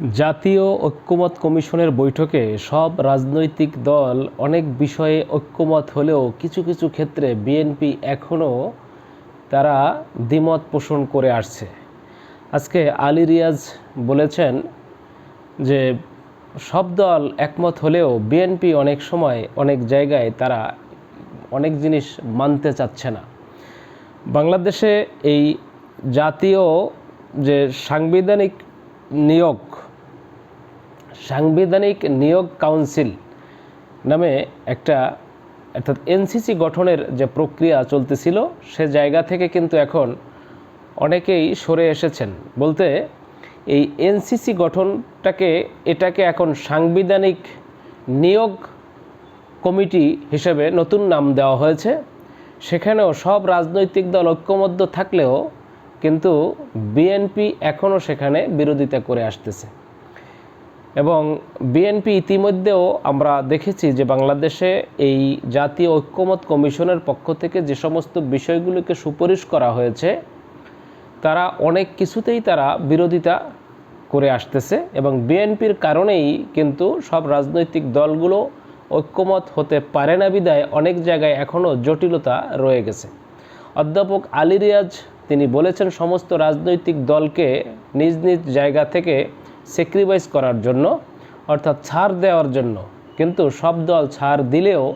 জাতীয় ঐক্যমত কমিশনের বৈঠকে সব রাজনৈতিক দল অনেক বিষয়ে ঐক্যমত হলেও কিছু কিছু ক্ষেত্রে বিএনপি এখনও তারা দ্বিমত পোষণ করে আসছে। আজকে আলী রিয়াজ বলেছেন যে সব দল একমত হলেও বিএনপি অনেক সময় অনেক জায়গায় তারা অনেক জিনিস মানতে চাচ্ছে না। বাংলাদেশে এই জাতীয় যে সাংবিধানিক নিয়োগ সাংবিধানিক নিয়োগ কাউন্সিল নামে একটা অর্থাৎ এনসিসি গঠনের যে প্রক্রিয়া চলতেছিল, সে জায়গা থেকে কিন্তু এখন অনেকেই সরে এসেছেন। বলতে এই এনসিসি গঠনটাকে, এটাকে এখন সাংবিধানিক নিয়োগ কমিটি হিসেবে নতুন নাম দেওয়া হয়েছে। সেখানেও সব রাজনৈতিক দল ঐক্যবদ্ধ থাকলেও কিন্তু বিএনপি এখনও সেখানে বিরোধিতা করে আসতেছে। এবং বিএনপি ইতিমধ্যেও আমরা দেখেছি যে বাংলাদেশে এই জাতীয় ঐক্যমত কমিশনের পক্ষ থেকে যে সমস্ত বিষয়গুলোকে সুপারিশ করা হয়েছে, তারা অনেক কিছুতেই তারা বিরোধিতা করে আসতেছে এবং বিএনপির কারণেই কিন্তু সব রাজনৈতিক দলগুলো ঐক্যমত হতে পারে না বিদায় অনেক জায়গায় এখনও জটিলতা রয়ে গেছে। অধ্যাপক আলী রিয়াজ তিনি বলেছেন, সমস্ত রাজনৈতিক দলকে নিজ নিজ জায়গা থেকে স্যাক্রিফাইস করার জন্য, অর্থাৎ ছাড় দেওয়ার জন্য। কিন্তু সব দল ছাড় দিলেও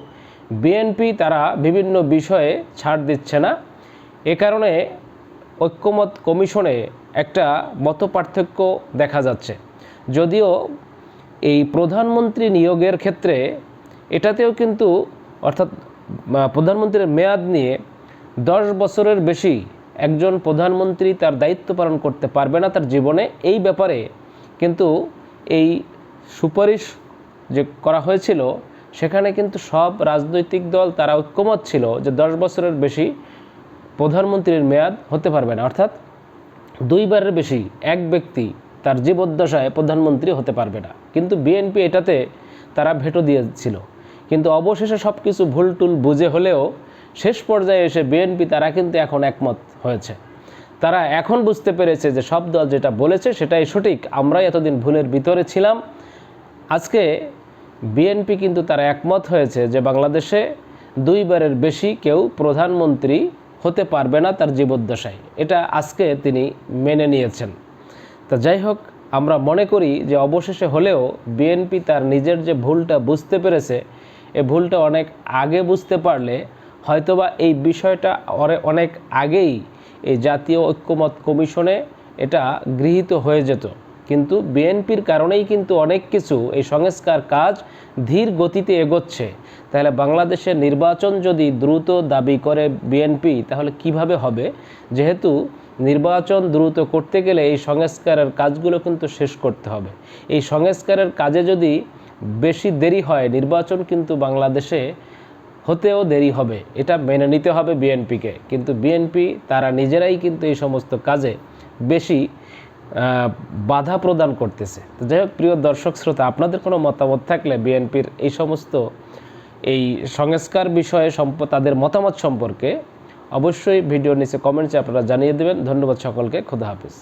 বিএনপি তারা বিভিন্ন বিষয়ে ছাড় দিচ্ছে না। এ কারণে ঐক্যমত কমিশনে একটা মত পার্থক্য দেখা যাচ্ছে। যদিও এই প্রধানমন্ত্রী নিয়োগের ক্ষেত্রে এটাতেও কিন্তু, অর্থাৎ প্রধানমন্ত্রীর মেয়াদ নিয়ে দশ বছরের বেশি একজন প্রধানমন্ত্রী তার দায়িত্ব পালন করতে পারবে না তার জীবনে। এই ব্যাপারে কিন্তু এই সুপারিশ যে করা হয়েছিল, সেখানে কিন্তু সব রাজনৈতিক দল তারা ঐক্যমত ছিল যে দশ বছরের বেশি প্রধানমন্ত্রীর মেয়াদ হতে পারবে না। অর্থাৎ দুইবারের বেশি এক ব্যক্তি তার জীবদ্দশায় প্রধানমন্ত্রী হতে পারবে না। কিন্তু বিএনপি এটাতে তারা ভেটো দিয়েছিল। কিন্তু অবশেষে সব কিছু ভুলটুল বুঝে হলেও শেষ পর্যায়ে এসে বিএনপি তারা কিন্তু এখন একমত হয়েছে। তারা এখন বুঝতে পেরেছে যে সব দল যেটা বলেছে সেটাই সঠিক। আমরাই এতদিন ভুলের ভিতরে ছিলাম। আজকে বিএনপি কিন্তু তারা একমত হয়েছে যে বাংলাদেশে দুইবারের বেশি কেউ প্রধানমন্ত্রী হতে পারবে না তার জীবদ্দশায়। এটা আজকে তিনি মেনে নিয়েছেন। তা যাই হোক, আমরা মনে করি যে অবশেষে হলেও বিএনপি তার নিজের যে ভুলটা বুঝতে পেরেছে, এ ভুলটা অনেক আগে বুঝতে পারলে হয়তোবা এই বিষয়টা অনেক আগেই এই জাতীয় ঐক্যমত কমিশনে এটা গৃহীত হয়ে যেত। কিন্তু বিএনপির কারণেই কিন্তু অনেক কিছু এই সংস্কার কাজ ধীর গতিতে এগোচ্ছে। তাহলে বাংলাদেশের নির্বাচন যদি দ্রুত দাবি করে বিএনপি, তাহলে কীভাবে হবে? যেহেতু নির্বাচন দ্রুত করতে গেলে এই সংস্কারের কাজগুলো কিন্তু শেষ করতে হবে। এই সংস্কারের কাজে যদি বেশি দেরি হয়, নির্বাচন কিন্তু বাংলাদেশে হতেও দেরি হবে। এটা মেনে নিতে হবে বিএনপিকে। কিন্তু বিএনপি তারা নিজেরাই কিন্তু এই সমস্ত কাজে বেশি বাধা প্রদান করতেছে। তো যাই হোক, প্রিয় দর্শক শ্রোতা, আপনাদের কোনো মতামত থাকলে বিএনপির এই সমস্ত এই সংস্কার বিষয়ে সম্প তাদের মতামত সম্পর্কে অবশ্যই ভিডিওর নিচে কমেন্টসে আপনারা জানিয়ে দেবেন। ধন্যবাদ সকলকে। খোদা হাফিজ।